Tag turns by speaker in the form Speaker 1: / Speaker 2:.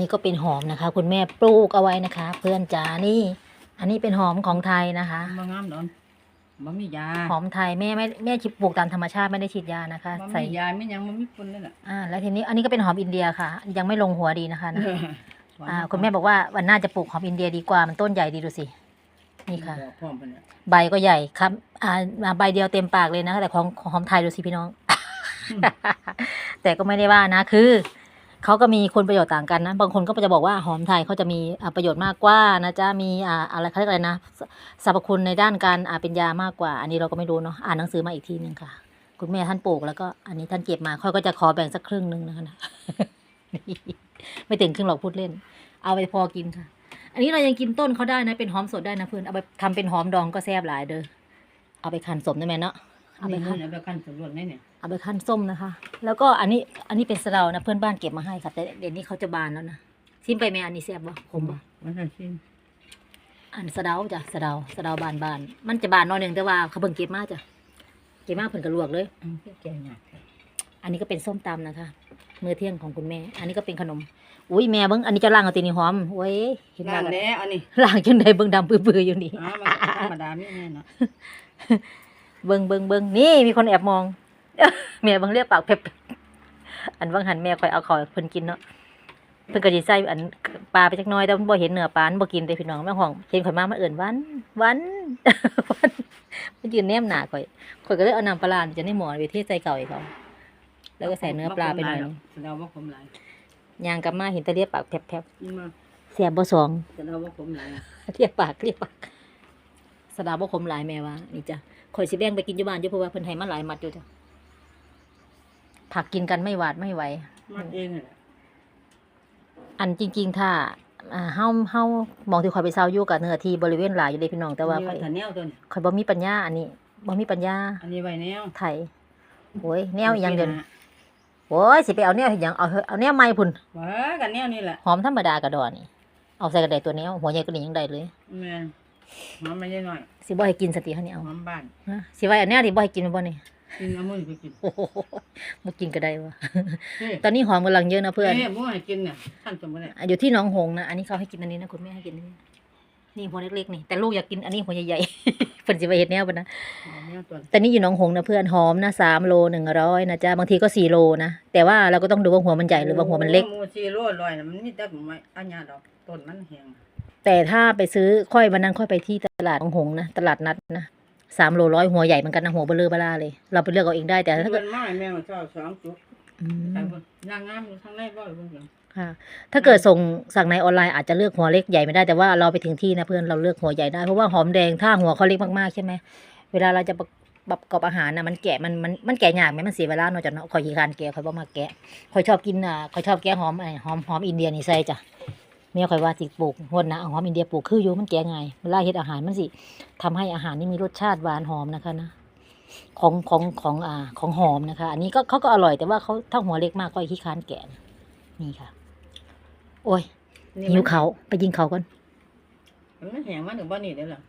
Speaker 1: นี่ก็เป็นหอมนะคะ คุณแม่ปลูกเอาไว้นะคะ เพื่อนจ๋านี่ อันนี้เป็นหอมของไทยนะคะ
Speaker 2: บ่งามดอนบ่มียา
Speaker 1: หอมไทยแม่ไม่แม่ปลูกตามธรรมชาติไม่ได้ฉีดยานะคะ
Speaker 2: บ่
Speaker 1: ใส่
Speaker 2: มียาไม่ยังบ่มีฝุ่นเลยล่ะ
Speaker 1: อ่าแล้วทีนี้อันนี้ก็เป็นหอมอินเดียค่ะ ยังไม่ลงหัวดีนะคะนะ
Speaker 2: หวาน
Speaker 1: อ่าคุณแม่บอกว่าวันหน้าจะปลูกหอมอินเดียดีกว่ามันต้นใหญ่ดีดูสินี่ค่ะ
Speaker 2: บอกพร้อมเพิ่นน่ะ
Speaker 1: ใบก็ใหญ่ครับอ่าอ่าใบเดียวเต็มปากเลยนะคะแต่ของของหอมไทยดูสิพี่น้อง แต่ก็ไม่ได้ว่านะคือ เขาก็มีคุณประโยชน์ต่างกันนะ บางคนก็จะบอกว่าหอมไทยเขาจะมีประโยชน์มากกว่านะจ๊ะ มีอะไรเขาเรียกอะไรนะ สรรพคุณในด้านการเป็นยามากกว่า อันนี้เราก็ไม่รู้เนาะ อ่านหนังสือมาอีกทีหนึ่งค่ะ คุณแม่ท่านปลูกแล้วก็อันนี้ท่านเก็บมาค่อยก็จะขอแบ่งสักครึ่งหนึ่งนะคะนะไม่ถึงครึ่งหรอกพูดเล่น เอาไปพอกินค่ะ อันนี้เรายังกินต้นเขาได้นะ เป็นหอมสดได้นะเพื่อน เอาไปทำเป็นหอมดองก็แซ่บหลายเด้อ เอาไปคั่นสมได้ไหมเนาะ เอาไป
Speaker 2: นี่
Speaker 1: คั่น
Speaker 2: เอาไปคั่นสำรวจได้เนี่ย
Speaker 1: เอาไปคั่นส้มนะคะ แล้วก็อันนี้อันนี้เป็นสะเดานะเพื่อนบ้านเก็บมาให้ค่ะ แต่เดี๋ยวนี้เขาจะบานแล้วนะชิมไปไหมอันนี้แซ่บบ่ขมบ่
Speaker 2: มันจะชิม
Speaker 1: อันสะเดาจ้ะสะเดาสะเดาบานบานมันจะบานน้อยหนึ่งแต่ว่าเขาเพิ่งเก็บมาจ้ะเก็บมาเพิ่นก็ลวกเลย
Speaker 2: อืมแก่ยาก
Speaker 1: อันนี้ก็เป็นส้มตำนะคะมื้อเที่ยงของคุณแม่ อันนี้ก็เป็นขนม อุ้ยแม่เบิ้งอันนี้เจะล่างเอาตีนี่หอมโอ้ยเห็น
Speaker 2: ล้าง
Speaker 1: ว่า
Speaker 2: แล้วอันนี้
Speaker 1: ล่างจนได้เบิ้งดำปื้อๆอยู่นี่
Speaker 2: อ๋อมันก็ธรรมดานี่แน่เนาะ
Speaker 1: เบิงเบิงเบิงนี่มีคนแอบมองแม่เบิงเรียกปากเพ็บอันว่างหันแม่คอยเอาขอเพิ่นกินเนาะเพิ่นก็สิใส่อันปลาไปจักหน้อยแต่มันบ่เห็นเนื้อปลามันบ่กินเด้พี่น้องแม่ห้องเห็นข่อยมามันเอิ้นหวันหวันหวันมันยืนแนมหน้าข่อยข่อยก็เลยเอาน้ำปลาร้านี่จะในหม้อไปเทใส่เก่าให้เขาแล้วก็ใส่เนื้อปลาไปหน่อยนึง
Speaker 2: แสดงว่าขมหลาย
Speaker 1: ย่างกลับมาเห็นแต่เรียกปากแผลบ
Speaker 2: นี่มา
Speaker 1: ๆเสียบบ่สอง
Speaker 2: แสดงว่าขมหลาย
Speaker 1: เรียกปากเรียกปาก สะดาบ่คมหลายแม่ว่านี่จ้ะข่อยสิแบ่งไปกินอยู่บ้านอยู่เพราะว่าเพิ่นให้มาหลายมัดอยู่จ้ะผักกินกันไม่หวาดไม่ไหว
Speaker 2: มันเองน่ะ
Speaker 1: อันจริง ๆ ถ้าอ่าเฮาเฮามองที่ข่อยไปเซาอยู่กับเนื้อที่บริเวณหลายอยู่เด้พี่น้องแต่ว่า
Speaker 2: อัน
Speaker 1: ข่อย
Speaker 2: นี้ถันแนวตัวนี้
Speaker 1: ข่อยบ่มีปัญญาอันนี้บ่มีปัญญา
Speaker 2: อันนี้ใบแนว
Speaker 1: ไถโอ้ยแนวอีหยังเดี๋ยวนี้โอ้ยสิไปเอาแนวเฮ็ดหยังเอาเถอะเอาแนวใหม่พุ่น
Speaker 2: ว้ากันแนวนี่แหละ
Speaker 1: หอมธรรมดากระดอนี่ เอาใส่กระไดตัวแนวหัวใหญ่กว่านี้ยังได้เลย
Speaker 2: แม่น หอมไม่ได้หน่อย
Speaker 1: สิบ่ให้กินสติเฮานี่เอา
Speaker 2: หอมบ้าน
Speaker 1: ฮะสิไว้อันแนวที่บ่ให้กินบ่นี่
Speaker 2: กินเอามือไปกิน
Speaker 1: โอ้โหบ่กินก็ได้วะ
Speaker 2: เฮ้ย
Speaker 1: ตอนนี้หอมกำลังเยอะนะเพื่อน
Speaker 2: เฮ้ยมือให้กินเนี่ยขั้นสมบูรณ์เนี่ย
Speaker 1: อะอยู่ที่หนองหงส์นะอันนี้เขาให้กินอันนี้นะคุณแม่ให้กินอันนี้นี่หัวเล็กๆนี่แต่ลูกอยากกินอันนี้หัวใหญ่ๆเพิ่นสิไปเฮ็ดแนวปะนะ
Speaker 2: หอมแนวตัว
Speaker 1: แต่นี่อยู่หนองหงส์นะเพื่อนหอมนะสามโลหนึ่งร้อยนะจ๊ะบางทีก็สี่โลนะแต่ว่าเราก็ต้องดูว่าหัวมันใหญ่หรือว่าหัวมันเล็ก
Speaker 2: โอ้หมูซีโร่ลอยน่ะมันมีแต่ไม้อันยาดอกต้นมันแห้ง
Speaker 1: แต่ถ้าไปซื้อค่อยวันนั้นค่อยไปที่ตลาดหนองหงส์นะตลาดนัดนะสามโลร้อยหัวใหญ่เหมือนกันนะหัวเบลอเบลาเลย เราไปเลือกเอาเองได้แต่ถ้าเกิ
Speaker 2: เพิ่
Speaker 1: ด
Speaker 2: นมาให้แม่มาชอบสองจุก
Speaker 1: อืม
Speaker 2: แต่เพิ่นนางงามอยู่ข้างในบ่เพิ่นจัง
Speaker 1: ค่ะ ถ้าเกิดส่งสั่งในออนไลน์อาจจะเลือกหัวเล็กใหญ่ไม่ได้แต่ว่าเราไปถึงที่นะเพื่อนเราเลือกหัวใหญ่ได้เพราะว่าหอมแดงถ้าหัวเขาเล็กมากๆใช่ไหมเวลาเราจะประประกอบอาหารนะมันแกะมันมันมันแกะยากไหมมันเสียเวลาเนอะจากเนาะคอยขี้คร้านแกะคอยบ่มาแกะคอยชอบกินอะคอยชอบแกะหอมไอ้หอมหอมอินเดียนี่ใส่จ้ะ เมียคอยว่าสิปลูกหนนะเอาหอมอินเดียปลูกคืออยู่มันแกะง่ายเวลาเฮ็ดอาหารมันสิทำให้อาหารนี่มีรสชาติหวานหอมนะคะนะของของของอ่าของหอมนะคะ อันนี้ก็เขาก็อร่อยแต่ว่าเขาถ้าหัวเล็กมากก็ขี้คร้านแกะนี่ค่ะ โอ้ย
Speaker 2: นี่
Speaker 1: หิว
Speaker 2: มัน
Speaker 1: เขาไปยิงเขาก่อน
Speaker 2: มันแห้งมันถึงบ่นี่เด้อล่ะ